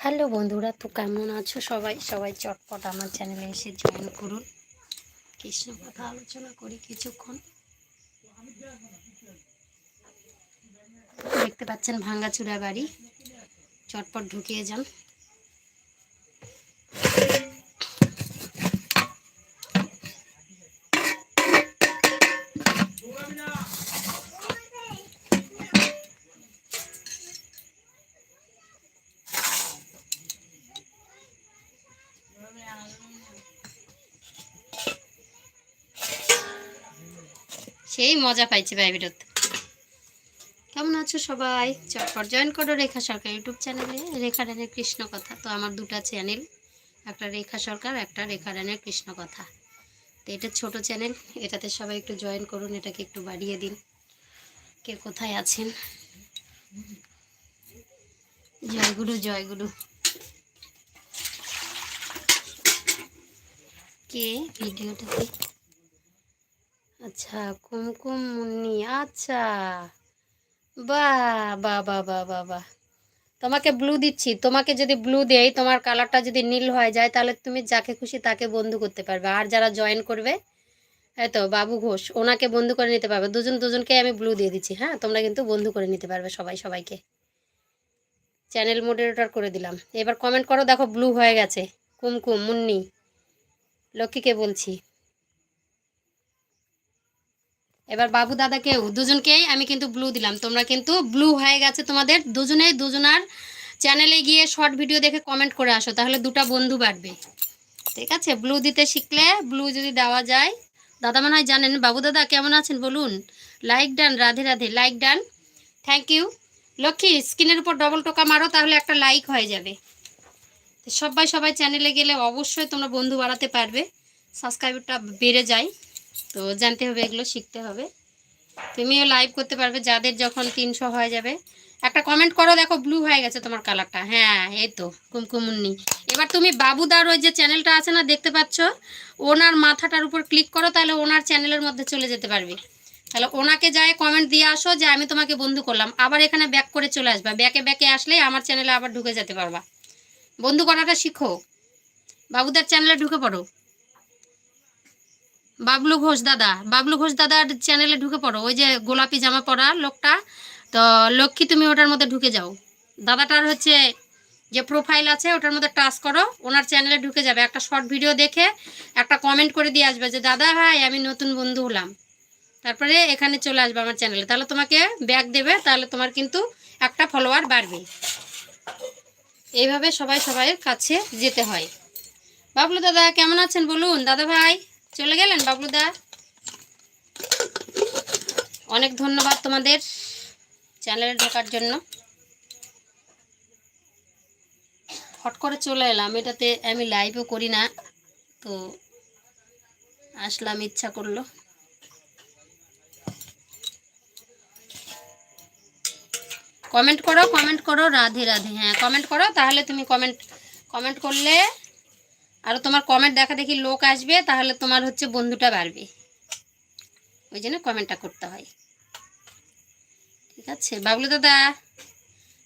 Hello বন্ধুরা, তো কেমন আছো সবাই? সবাই চটপট আমার চ্যানেলে এসে জয়েন করুন। কৃষ্ণ কথা আলোচনা করি কিছুক্ষণ। দেখতে পাচ্ছেন ভাঙ্গাচুরা বাড়ি। চটপট ঢুকিয়ে যান। সেই মজা পাইছে বাইবিরত কেমন আছো সবাই? চটপট জয়েন করো রেখা সরকার ইউটিউব চ্যানেলে। রেখা রানের কৃষ্ণ কথা। তো আমার দুটো চ্যানেল। একটা রেখা সরকার, একটা রেখা রানের কৃষ্ণ কথা। তো এটা ছোট চ্যানেল। এটাতে সবাই একটু জয়েন করুন, এটাকে একটু বাড়িয়ে দিন। কে কোথায় আছেন? জয়গুরু জয়গুরু কে ভিডিওটাতে? আচ্ছা কুমকুম মুন্নি আচ্ছা। বাহ বা বা বাহ বাহ বাহ। তোমাকে ব্লু দিচ্ছি। তোমাকে যদি ব্লু দেই, তোমার কালারটা যদি নীল হয়ে যায়, তাহলে তুমি যাকে খুশি তাকে বন্ধু করতে পারবে। আর যারা জয়েন করবে, এই তো বাবু ঘোষ, ওনাকে বন্ধু করে নিতে পারবে। দুজন দুজনকে আমি ব্লু দিয়ে দিচ্ছি হ্যাঁ? তোমরা কিন্তু বন্ধু করে নিতে পারবে সবাই, সবাইকে। চ্যানেল মডারেটর করে দিলাম। এবার কমেন্ট করো, দেখো ব্লু হয়ে গেছে। কুমকুম মুন্নি। লক্ষ্মীকে বলছি। এবার বাবু দাদাকেও দুজনকেই আমি কিন্তু ব্লু দিলাম। তোমরা কিন্তু ব্লু হয়ে গেছে তোমাদের দুজনেই দুজনার চ্যানেলে গিয়ে শর্ট ভিডিও দেখে কমেন্ট করে আসো, তাহলে দুটো বন্ধু বাড়বে। ঠিক আছে? ব্লু দিতে শিখলে ব্লু যদি দেওয়া যায়, দাদা মনে হয় জানেন, বাবু দাদা কেমন আছেন বলুন? Like done Radhe Radhe like done thank you Lakshmi, স্ক্রিনের উপর ডবল টোকা মারো, তাহলে একটা লাইক হয়ে যাবে। সবাই সবাই চ্যানেলে গেলে অবশ্যই তোমরা বন্ধু বাড়াতে পারবে। সাবস্ক্রাইবারটা বেড়ে যায়। তো জানতে হবে, এগুলো শিখতে হবে। তুমিও লাইভ করতে পারবে, যাদের যখন তিনশো হয়ে যাবে। একটা কমেন্ট করো, দেখো ব্লু হয়ে গেছে তোমার কালারটা হ্যাঁ এই তো, কুমকুমুন্নি। এবার তুমি বাবুদার ওই যে চ্যানেলটা আছে না, দেখতে পাচ্ছ? ওনার মাথাটার উপর ক্লিক করো, তাহলে ওনার চ্যানেলের মধ্যে চলে যেতে পারবে। তাহলে ওনাকে যায় কমেন্ট দিয়ে আসো যে, আমি তোমাকে বন্ধু করলাম। আবার এখানে ব্যাক করে চলে আসবা। ব্যাকে ব্যাকে আসলে আমার চ্যানেলে আবার ঢুকে যেতে পারবা। বন্ধু করাটা শিখো। বাবুদার চ্যানেলে ঢুকে পড়ো। বাবলু ঘোষ দাদা, বাবলু ঘোষ দাদার চ্যানেলে ঢুকে পড়ো। ওই যে গোলাপি জামা পরা লোকটা, তো লক্ষ্মী তুমি ওটার মধ্যে ঢুকে যাও। দাদাটার হচ্ছে যে প্রোফাইল আছে, ওটার মধ্যে টাচ করো, ওনার চ্যানেলে ঢুকে যাবে। একটা শর্ট ভিডিও দেখে একটা কমেন্ট করে দিয়ে আসবে যে, দাদা ভাই আমি নতুন বন্ধু হলাম। তারপরে এখানে চলে আসবে আমার চ্যানেলে তাহলে তোমাকে ব্যাগ দেবে, তাহলে তোমার কিন্তু একটা ফলোয়ার বাড়বে। এইভাবে সবাই সবাইয়ের কাছে যেতে হয়। বাবলু দাদা, কেমন আছেন? বলুন। দাদা ভাই? চলে গেলেন বাবলুদা অনেক ধন্যবাদ তোমাদের চ্যানেলে ঢোকার জন্য। হট করে চলে এলাম, এটাতে আমি লাইভও করি না, তো আসলাম, ইচ্ছা করল। কমেন্ট করো কমেন্ট করো, রাধে রাধে হ্যাঁ কমেন্ট করো, তাহলে তুমি কমেন্ট কমেন্ট করলে আরও তোমার কমেন্ট দেখা দেখি লোক আসবে, তাহলে তোমার হচ্ছে বন্ধুটা বাড়বে। ওই জন্য কমেন্টটা করতে হয়। ঠিক আছে? বাবলু দাদা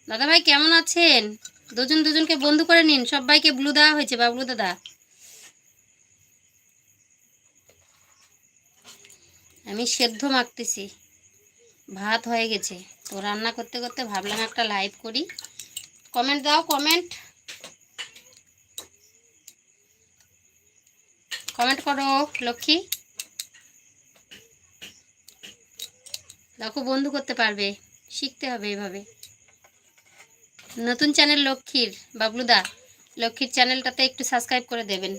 দাদা ভাই কেমন আছেন? দুজন দুজনকে বন্ধু করে নিন, সবাইকে ব্লু দেওয়া হয়েছে, বাবলু দাদা। আমি সেদ্ধ মাখতেছি। ভাত হয়ে গেছে। তো রান্না করতে করতে ভাবলাম একটা লাইভ করি। কমেন্ট দাও কমেন্ট কমেন্ট করো, লক্ষ্মী। দেখো, বন্ধু করতে পারবে, শিখতে হবে এভাবে। নতুন চ্যানেল লক্ষ্মীর, বাবলুদা, লক্ষ্মীর চ্যানেলটাতে একটু সাবস্ক্রাইব করে দেবেন।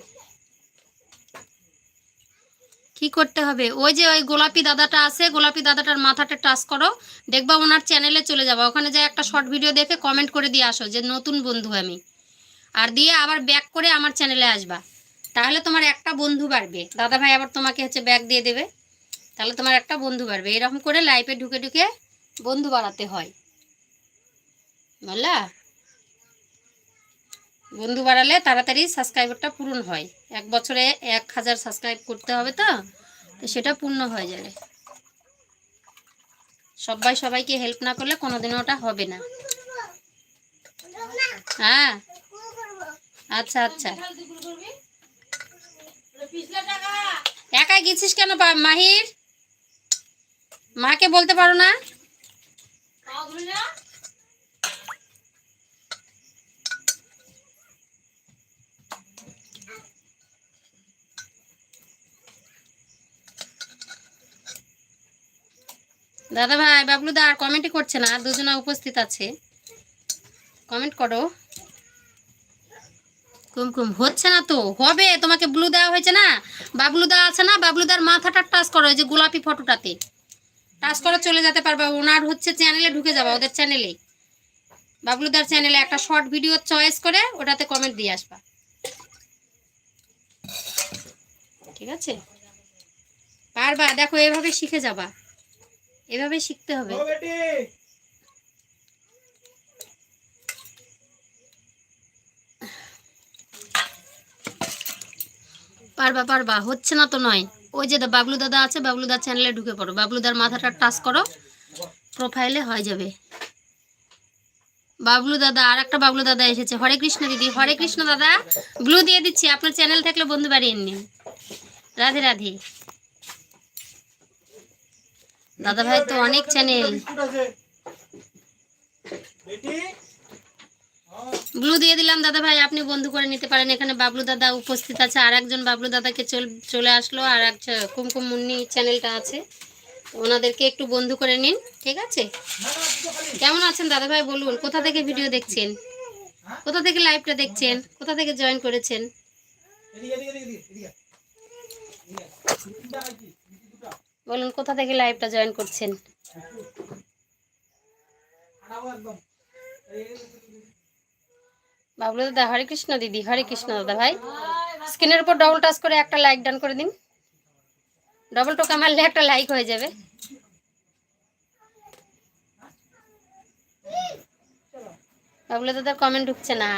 কি করতে হবে? ওই যে ওই গোলাপি দাদাটা আছে, গোলাপি দাদাটার মাথাটা টাচ করো, দেখবা ওনার চ্যানেলে চলে যাব। ওখানে যায় একটা শর্ট ভিডিও দেখে কমেন্ট করে দিয়ে আসো যে নতুন বন্ধু আমি। আর দিয়ে আবার ব্যাক করে আমার চ্যানেলে আসবা। তাহলে তোমার একটা বন্ধু বাড়বে। দাদা ভাই আবার তোমাকে হচ্ছে ব্যাগ দিয়ে দেবে। তাহলে তোমার একটা বন্ধু বাড়বে। এরকম করে লাইফে ঢুকে ঢুকে বন্ধু বাড়াতে হয়। বুঝলা বন্ধু বাড়ালে তাড়াতাড়ি সাবস্ক্রাইবারটা পূরণ হয়। এক বছরে এক হাজার সাবস্ক্রাইব করতে হবে তো? তো সেটা পূর্ণ হয়ে যাবে। সবাই সবাইকে হেল্প না করলে কোনোদিনও ওটা হবে না। হ্যাঁ? আচ্ছা আচ্ছা। একাই গেছিস কেন মাহির? মাকে বলতে পারো না? দাদা ভাই বাবলু দা আর কমেন্টই করছে না, দুজনা উপস্থিত আছে। কমেন্ট করো। কুমকুম, হচ্ছে না তো, হবে, তোমাকে ব্লু দেওয়া হয়েছে না? বাবলু দা আছে না বাবলুদার মাথাটা টাচ করো ওই যে গোলাপি ফটোটাতে টাচ করে, চলে যেতে পারবে। ওনার হচ্ছে চ্যানেলে ঢুকে যাবে, ওদের চ্যানেলে বাবলুদার চ্যানেলে একটা শর্ট ভিডিও চয়েস করে, ওটাতে কমেন্ট দিয়ে আসবা। ঠিক আছে? পারবা, দেখো, এভাবে শিখে যাবা। এভাবে শিখতে হবে। পারবা পারবা। হচ্ছে না তো নয়। ওই যে বাবলু দাদা আছে, বাবলু দার চ্যানেলে ঢুকে পড়ো। বাবলুদার মাথাটা টাচ করো প্রোফাইলে হয়ে যাবে। বাবলু দাদা, আর একটা বাবলু দাদা এসেছে। হরে কৃষ্ণ দিদি, হরে কৃষ্ণ দাদা। ব্লু দিয়ে দিচ্ছি, আপনার চ্যানেল থাকলে বন্ধু বাড়িয়ে নিন। রাধে রাধে। দাদা ভাই তো অনেক চ্যানেল ব্লু দিয়ে দিলাম, দাদা ভাই, আপনি বন্ধু করে নিতে পারেন। এখানে বাবলু দাদা উপস্থিত আছে, আর একজন বাবলু দাদাকে চল- আসলো, আর এক কুমকুম মুন্নি চ্যানেলটা আছে। ওনাদেরকে একটু বন্ধু করে নিন, ঠিক আছে? কেমন আছেন দাদা ভাই, বলুন, কোথা থেকে ভিডিও দেখছেন? কোথা থেকে লাইভটা দেখছেন? কোথা থেকে জয়েন করেছেন? বলুন, কোথা থেকে লাইভটা জয়েন করছেন? বাবলু দাদা, হরে কৃষ্ণ দিদি, হরে কৃষ্ণ দাদা ভাই। স্ক্রিনের উপর ডবল টাচ করে একটা লাইক ডান করে দিন। ডবল টোকা মারলে একটা লাইক হয়ে যাবে। বাবলু দাদার কমেন্ট ঢুকছে না।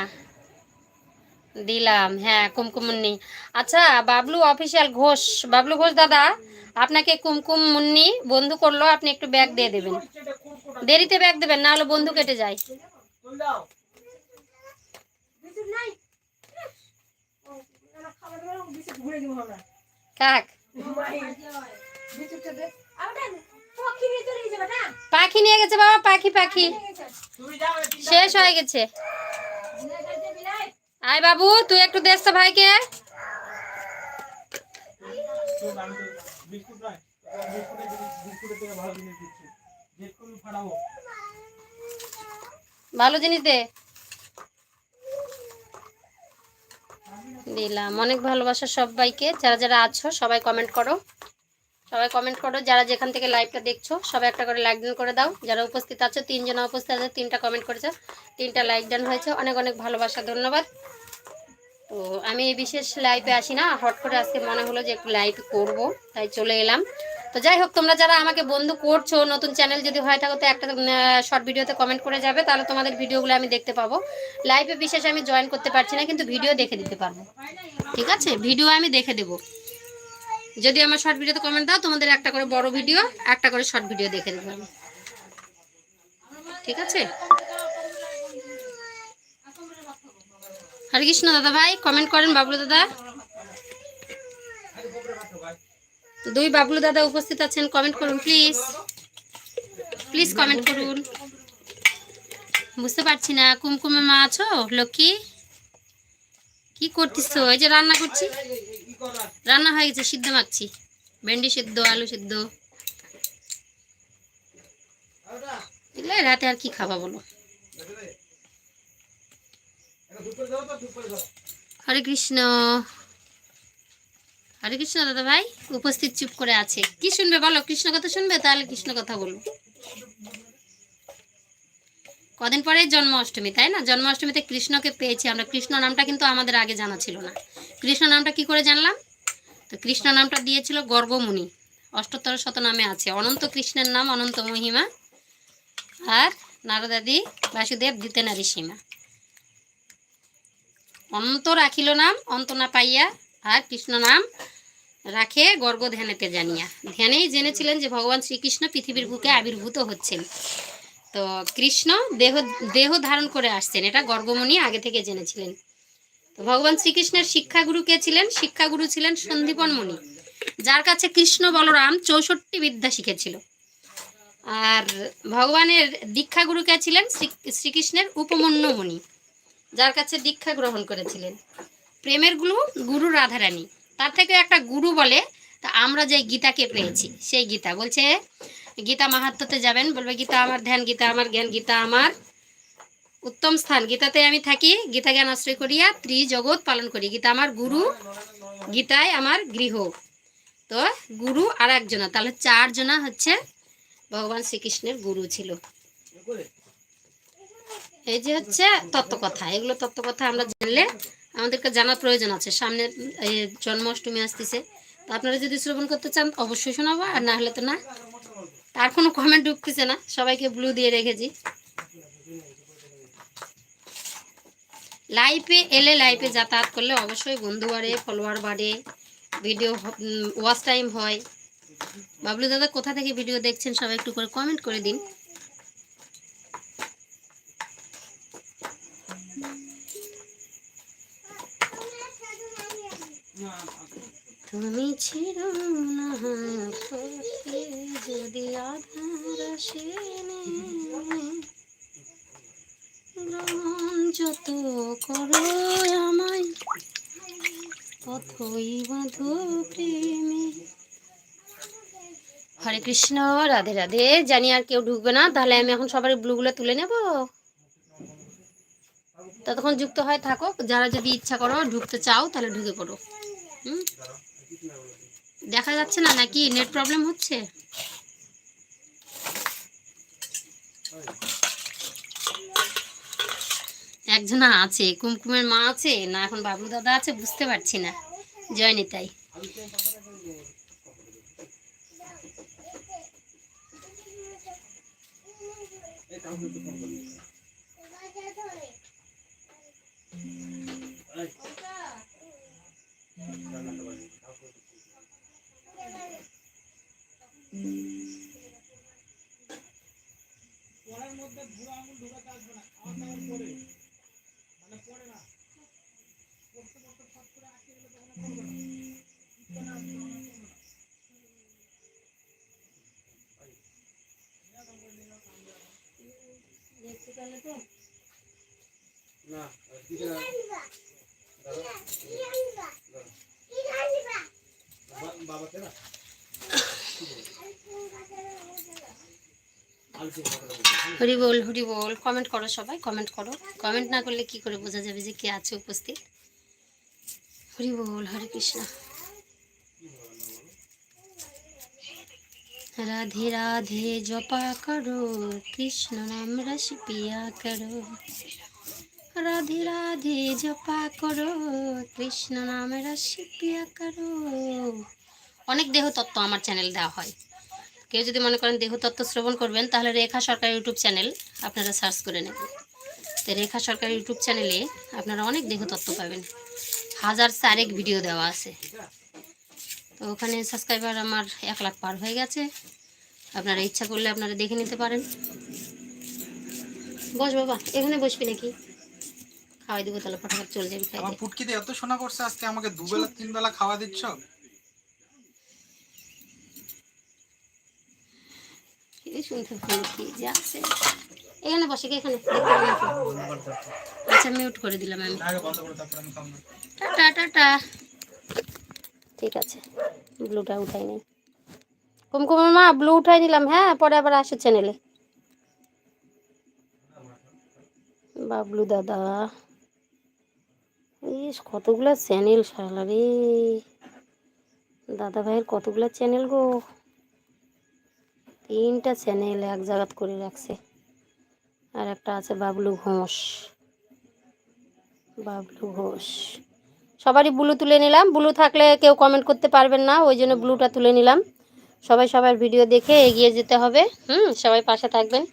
দিলাম হ্যাঁ কুমকুম মুন্নি আচ্ছা বাবলু অফিসিয়াল ঘোষ। বাবলু ঘোষ দাদা, আপনাকে কুমকুম মুন্নি বন্ধু করল, আপনি একটু ব্যাগ দিয়ে দেবেন। দেরিতে ব্যাগ দেবেন না হলে বন্ধু কেটে যায় তুল দাও কাক? পাখি নিয়ে গেছে বাবা পাখি পাখি। তুমি যাও বেটি শেষ হয়ে গেছে। আয় বাবু তুই একটু দেখ তো ভাইকে। ভালো জিনিস দে। দিলাম। অনেক ভালোবাসা সবাইকে। যারা যারা আছো, সবাই কমেন্ট করো। সবাই কমেন্ট করো। যারা যেখান থেকে লাইভটা দেখছ, সবাই একটা করে লাইক ডান করে দাও। যারা উপস্থিত আছো, তিনজন উপস্থিত আছে, তিনটা কমেন্ট করেছ, তিনটা লাইক ডান হয়েছে। অনেক অনেক ভালোবাসা, ধন্যবাদ। তো আমি এই বিশেষ লাইভে আসি না। হট করে আজকে মনে হলো যে একটু লাইভ করব, তাই চলে এলাম। তো যাই হোক, তোমরা যারা আমাকে বন্ধু করছ, নতুন চ্যানেল যদি হয়, থাকো তো একটা শর্ট ভিডিওতে কমেন্ট করে যাবে, তাহলে তোমাদের ভিডিওগুলো আমি দেখতে পাবো। লাইভে বিশেষ আমি জয়েন করতে পারছি না, কিন্তু ভিডিও দেখে দিতে পারব। ঠিক আছে? ভিডিও আমি দেখে দেবো। যদি আমার শর্ট ভিডিওতে কমেন্ট দাও, তোমাদের একটা করে বড় ভিডিও একটা করে শর্ট ভিডিও দেখে দেবো আমি। ঠিক আছে? হরে কৃষ্ণ দাদা ভাই কমেন্ট করেন বাবলু দাদা। দুই বাবলু দাদা উপস্থিত আছেন কমেন্ট করুন প্লিজ প্লিজ কমেন্ট করুন। বুঝতে পারছি না, কুমকুমে মা আছো, লক্ষ্মী? কি করতিস এই যে রান্না করছি। রান্না হয়ে গেছে, সিদ্ধ মাখছি। ভেন্ডি সিদ্ধ, আলু সিদ্ধ। রাতে আর কি খাবা বলো? হরে কৃষ্ণ। হরে কৃষ্ণ দাদা ভাই উপস্থিত চুপ করে আছে। কি শুনবে বলো? কৃষ্ণ কথা শুনবে? তাহলে কৃষ্ণ কথা বলব কদিন পরে জন্মাষ্টমী, তাই না? জন্মাষ্টমীতে কৃষ্ণকে পেয়েছি আমরা। কৃষ্ণ নামটা কিন্তু আমাদের আগে জানা ছিল না। কৃষ্ণ নামটা কি করে জানলাম? তো কৃষ্ণ নামটা দিয়েছিল গর্গমুনি অষ্টোত্তর শত নামে আছে। অনন্ত কৃষ্ণের নাম, অনন্ত মহিমা। আর নারদাদি বাসুদেব দিতে নারী সীমা। অন্ত রাখিল নাম অন্ত না পাইয়া আর কৃষ্ণ নাম রাখে গর্গ ধ্যানেতে জানিয়া। ধ্যানেই জেনেছিলেন যে ভগবান শ্রীকৃষ্ণ পৃথিবীর বুকে আবির্ভূত হচ্ছেন। তো কৃষ্ণ দেহ দেহ ধারণ করে আসছেন, এটা গর্গমণি আগে থেকে জেনেছিলেন। তো ভগবান শ্রীকৃষ্ণের শিক্ষাগুরু কে ছিলেন? শিক্ষাগুরু ছিলেন সন্দীপন মুনি, যার কাছে কৃষ্ণ বলরাম চৌষট্টি বিদ্যা শিখেছিল। আর ভগবানের দীক্ষাগুরু কে ছিলেন? শ্রী- শ্রীকৃষ্ণের উপমন্য মুনি, যার কাছে দীক্ষা গ্রহণ করেছিলেন। প্রেমের গুরু গুরু রাধারানী। তার থেকে একটা গুরু বলে, তা আমরা যে গীতাকে পেয়েছি, সেই গীতা। বলছে, গীতা মাহাত্মতে যাবেন। বলবে, গীতা আমার ধ্যান, গীতা আমার জ্ঞান, গীতা আমার উত্তম স্থান। গীতাতে আমি থাকি, গীতা জ্ঞান আশ্রয় করিয়া ত্রিজগৎ পালন করি। গীতা আমার গুরু গীতায় আমার গৃহ। তো গুরু আর একজনা, তাহলে চারজনা হচ্ছে ভগবান শ্রীকৃষ্ণের গুরু ছিল। এই যে হচ্ছে তত্ত্বকথা। এগুলো তত্ত্বকথা আমরা জানলে আমাদেরকে জানার প্রয়োজন আছে। সামনে জন্মাষ্টমী আসতেছে। তো আপনারা যদি শ্রবণ করতে চান, অবশ্যই শোনাবো, আর না হলে তো না। তার কোনো কমেন্ট ঢুকতেছে না। সবাইকে ব্লু দিয়ে রেখেছি। লাইভে এলে লাইভে যাতায়াত করলে অবশ্যই বন্ধু বাড়ে ফলোয়ার বাড়ে ভিডিও ওয়াচ টাইম হয়। বাবলু দাদা, কোথা থেকে ভিডিও দেখছেন? সবাই একটু করে কমেন্ট করে দিন। তুমি ছিল না যদি আধার গ্রহণ যত করো আমায় পথই বাঁধো প্রেমে হরে কৃষ্ণ, রাধে রাধে। জানি আর কেউ ঢুকবে না, তাহলে আমি এখন সবার ব্লুগুলো তুলে নেব। ততক্ষণ যুক্ত হয় থাকো, যারা যদি ইচ্ছা করো ঢুকতে চাও, তাহলে ঢুকে পড়ো। দেখা যাচ্ছে না নাকি? নেট প্রবলেম হচ্ছে? একজনা আছে কুমকুমের মা আছে না এখন বাবু দাদা আছে বুঝতে পারছি না। জয় নিতাই পরের মধ্যে বুড়ো আঙুল ঢুকাতে আসবে না। খাওয়া দাওয়ার পরে মানে পড়ে না পড়তে পড়তে ফট করে আটকে গেলে তখন আর পড়বে না ইচ্ছা না আসবে তখন আর পড়বে না। না দিতে না বাবাকে না হরি বল হরি বল কমেন্ট করো সবাই কমেন্ট করো। কমেন্ট না করলে কি করে বোঝা যাবে যে কে আছে উপস্থিত? হরি বল, হরে কৃষ্ণ। রাধে রাধে, জপা করো, কৃষ্ণ নাম রস পিয়া করো। রাধে রাধে, জপা করো, কৃষ্ণ নাম রস পিয়া করো। অনেক দেহ তত্ত্ব আমার চ্যানেল দেওয়া হয়। কেউ যদি মনে করেন দেহতত্ত্ব শ্রবণ করবেন, তাহলে রেখা সরকার ইউটিউব চ্যানেল আপনারা সার্চ করে নেবেন। তো রেখা সরকার ইউটিউব চ্যানেলে আপনারা অনেক দেহতত্ত্ব পাবেন। হাজার চারেক ভিডিও দেওয়া আছে। তো ওখানে সাবস্ক্রাইবার আমার এক লাখ পার হয়ে গেছে। আপনারা ইচ্ছা করলে আপনারা দেখে নিতে পারেন। বস বাবা, এখানে বসবি নাকি? খাওয়াই দেবো তাহলে, ফটাফট চলে যাবি আমার পুটকিতে এত শোনা করছে আজকে আমাকে দুবেলা তিন বেলা খাওয়া দিচ্ছ? কি যে আছে? এখানে বসে এখানে? আচ্ছা মিউট করে দিলাম আমি। Tata tata. ঠিক আছে ব্লুটা উঠাই নেই কুমকুমের মা ব্লু উঠাই নিলাম হ্যাঁ পরে আবার আসো চ্যানেলে বাবলু দাদা। ইস, কতগুলো চ্যানেল শালা রে। দাদা ভাইয়ের কতগুলো চ্যানেল গো। তিনটা চ্যানেল এক জায়গাত করে রাখছে। আর একটা আছে বাবলু ঘোষ। বাবলু ঘোষ। সবারই ব্লু তুলে নিলাম। ব্লু থাকলে কেউ কমেন্ট করতে পারবেন না, ওই জন্য ব্লুটা তুলে নিলাম। সবাই সবার ভিডিও দেখে এগিয়ে যেতে হবে। হুম, সবাই পাশে থাকবেন,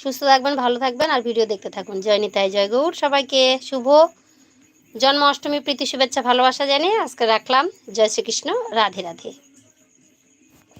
সুস্থ থাকবেন, ভালো থাকবেন, আর ভিডিও দেখতে থাকুন। জয় নিতাই, জয় গৌর। সবাইকে শুভ জন্মাষ্টমী, প্রীতি, শুভেচ্ছা, ভালোবাসা জানিয়ে আজকে রাখলাম। জয় শ্রীকৃষ্ণ। রাধে রাধে।